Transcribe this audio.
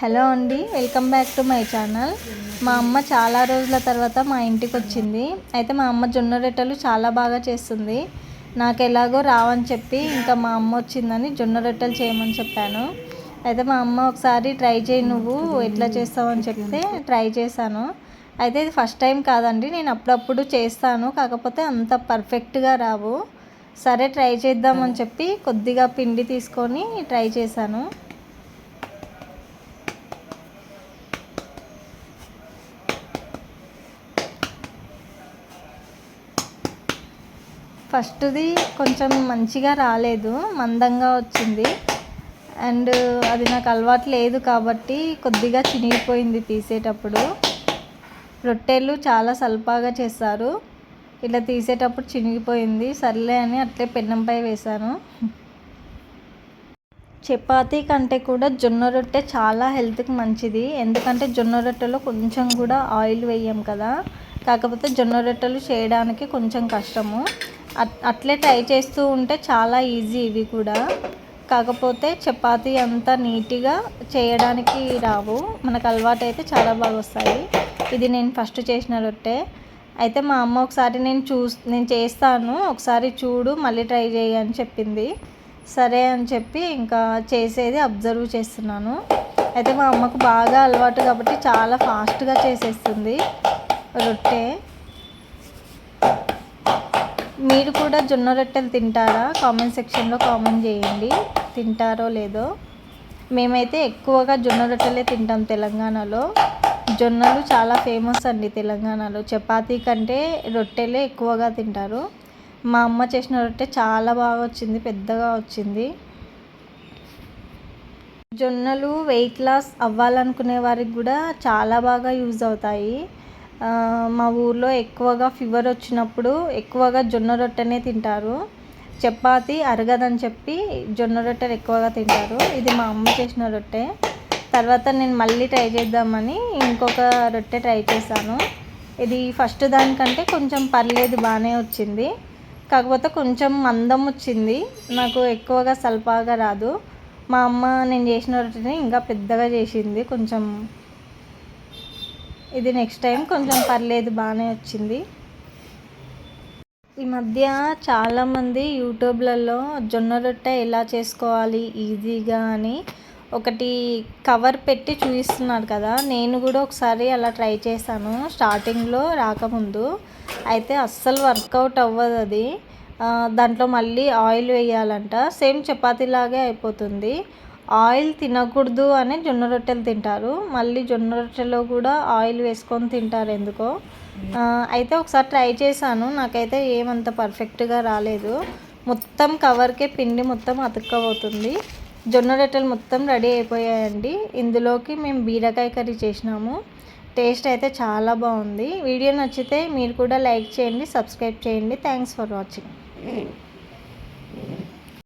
Hello అండి welcome back to my channel. మా అమ్మ చాలా రోజుల తర్వాత మా ఇంటికి వచ్చింది. అయితే మా అమ్మ జొన్న రొట్టెలు చాలా బాగా చేస్తుంది. నాకు ఎలాగో రావని చెప్పి ఇంకా మా అమ్మ వచ్చిందని జొన్న రొట్టెలు చేయమని చెప్పాను. అయితే మా అమ్మ ఒకసారి ట్రై చేయి నువ్వు ఎట్లా చేస్తావని చెప్తే ట్రై చేశాను. అయితే ఇది ఫస్ట్ టైం కాదండి నేను అప్పుడప్పుడు చేస్తాను. కాకపోతే అంత పర్ఫెక్ట్గా రావు. సరే ట్రై చేద్దామని చెప్పి కొద్దిగా పిండి తీసుకొని ట్రై చేశాను. ఫస్ట్ది కొంచెం మంచిగా రాలేదు మందంగా వచ్చింది. అండ్ అది నాకు అలవాటు లేదు కాబట్టి కొద్దిగా చినిగిపోయింది తీసేటప్పుడు. రొట్టెలు చాలా సల్పాగా చేస్తారు ఇట్లా తీసేటప్పుడు చినిగిపోయింది. సర్లే అని అట్లే పెన్నంపై వేశాను. చపాతీ కంటే కూడా జొన్న రొట్టె చాలా హెల్త్కి మంచిది. ఎందుకంటే జొన్న రొట్టెలో కొంచెం కూడా ఆయిల్ వేయం కదా. కాకపోతే జొన్న రొట్టెలు చేయడానికి కొంచెం కష్టము. అట్లే ట్రై చేస్తూ ఉంటే చాలా ఈజీ ఇవి కూడా. కాకపోతే చపాతీ అంతా నీట్గా చేయడానికి రావు. మనకు అలవాటు అయితే చాలా బాగా వస్తాయి ఇది నేను ఫస్ట్ చేసిన రొట్టె. అయితే మా అమ్మ ఒకసారి నేను చూ నేను చేస్తాను. ఒకసారి చూడు మళ్ళీ ట్రై చేయి అని చెప్పింది. సరే అని చెప్పి ఇంకా చేసేది అబ్జర్వ్ చేస్తున్నాను. అయితే మా అమ్మకు బాగా అలవాటు కాబట్టి చాలా ఫాస్ట్గా చేసేస్తుంది రొట్టె. మీరు కూడా జొన్న రొట్టెలు తింటారా? కామెంట్ సెక్షన్లో కామెంట్ చేయండి. తింటారో లేదో. మేమైతే ఎక్కువగా జొన్న రొట్టెలే తింటాం తెలంగాణలో. జొన్నలు చాలా ఫేమస్ అండి తెలంగాణలో. చపాతీ కంటే రొట్టెలే ఎక్కువగా తింటారు. మా అమ్మ చేసిన రొట్టె చాలా బాగా వచ్చింది పెద్దగా వచ్చింది. జొన్నలు వెయిట్ లాస్ అవ్వాలనుకునే వారికి కూడా చాలా బాగా యూజ్ అవుతాయి. మా ఊర్లో ఎక్కువగా ఫీవర్ వచ్చినప్పుడు ఎక్కువగా జొన్న రొట్టెనే తింటారు. చపాతి అరగదని చెప్పి జొన్న రొట్టెలు ఎక్కువగా తింటారు. ఇది మా అమ్మ చేసిన రొట్టె. తర్వాత నేను మళ్ళీ ట్రై చేద్దామని ఇంకొక రొట్టె ట్రై చేశాను. ఇది ఫస్ట్ దానికంటే కొంచెం పర్లేదు బాగానే వచ్చింది. కాకపోతే కొంచెం మందం వచ్చింది. నాకు ఎక్కువగా సల్పాగా రాదు. మా అమ్మ నేను చేసిన రొట్టెని ఇంకా పెద్దగా చేసింది. కొంచెం ఇది నెక్స్ట్ టైం కొంచెం పర్లేదు బాగానే వచ్చింది. ఈ మధ్య చాలామంది యూట్యూబ్లలో జొన్న రొట్టె ఎలా చేసుకోవాలి ఈజీగా అని ఒకటి కవర్ పెట్టి చూపిస్తున్నారు కదా నేను కూడా ఒకసారి అలా ట్రై చేశాను. స్టార్టింగ్లో రాకముందు అయితే అస్సలు వర్కౌట్ అవ్వదు అది. దాంట్లో మళ్ళీ ఆయిల్ వేయాలంట. సేమ్ చపాతీలాగే అయిపోతుంది. ఆయిల్ తినకూడదు అని జొన్న రొట్టెలు తింటారు. మళ్ళీ జొన్న రొట్టెలో కూడా ఆయిల్ వేసుకొని తింటారు ఎందుకో. అయితే ఒకసారి ట్రై చేశాను. నాకైతే ఏమంత పర్ఫెక్ట్గా రాలేదు. మొత్తం కవర్కే పిండి మొత్తం అతుక్కపోతుంది జొన్న రొట్టెలు మొత్తం రెడీ అయిపోయాయండి. ఇందులోకి మేము బీరకాయ కర్రీ చేసినాము. టేస్ట్ అయితే చాలా బాగుంది. వీడియో నచ్చితే మీరు కూడా లైక్ చేయండి సబ్స్క్రైబ్ చేయండి. Thanks for watching.